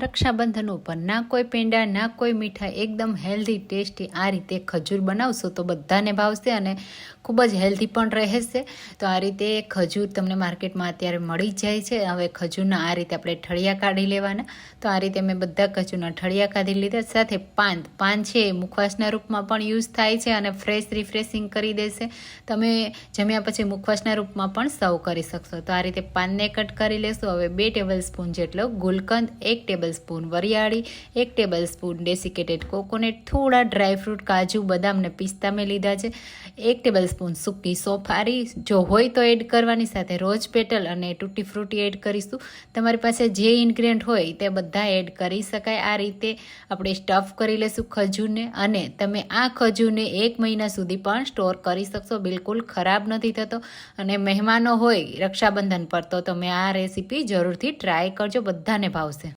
રક્ષાબંધન ઉપર ના કોઈ પેંડા, ના કોઈ મીઠાઈ, એકદમ હેલ્ધી ટેસ્ટી આ રીતે ખજૂર બનાવશો તો બધાને ભાવશે અને ખૂબ જ હેલ્ધી પણ રહેશે. તો આ રીતે ખજૂર તમને માર્કેટમાં અત્યારે મળી જાય છે. હવે ખજૂરના આ રીતે આપણે ઠળિયા કાઢી લેવાના. તો આ રીતે મેં બધા ખજૂરના ઠળિયા કાઢી લીધા. સાથે પાન પાન છે એ મુખવાસના રૂપમાં પણ યુઝ થાય છે અને ફ્રેશ રિફ્રેશિંગ કરી દેશે. તમે જમ્યા પછી મુખવાસના રૂપમાં પણ સર્વ કરી શકશો. તો આ રીતે પાનને કટ કરી લેશો. હવે બે ટેબલ સ્પૂન જેટલો ગુલકંદ, એક ટેબલ સ્પૂન વરિયાળી, એક ટેબલ સ્પૂન ડેસિકેટેડ કોકોનટ થોડા ડ્રાયફ્રૂટ કાજુ, બદામ ને પિસ્તા મેં લીધા છે. એક ટેબલ સ્પૂન સૂકી સોફારી, જો હોય તો એડ કરવાની સાથે રોજ પેટલ અને તૂટી ફ્રૂટી એડ કરીશું. તમારી પાસે જે ઇન્ગ્રેડિયન્ટ હોય તે બધા એડ કરી શકાય. આ રીતે આપણે સ્ટફ કરી લેશું ખજૂરને અને તમે આ ખજૂરને એક મહિના સુધી પણ સ્ટોર કરી શકશો. બિલકુલ ખરાબ નથી થતો અને મહેમાનો હોય રક્ષાબંધન પર તો તમે આ રેસીપી જરૂરથી ટ્રાય કરજો. બધાને ભાવશે.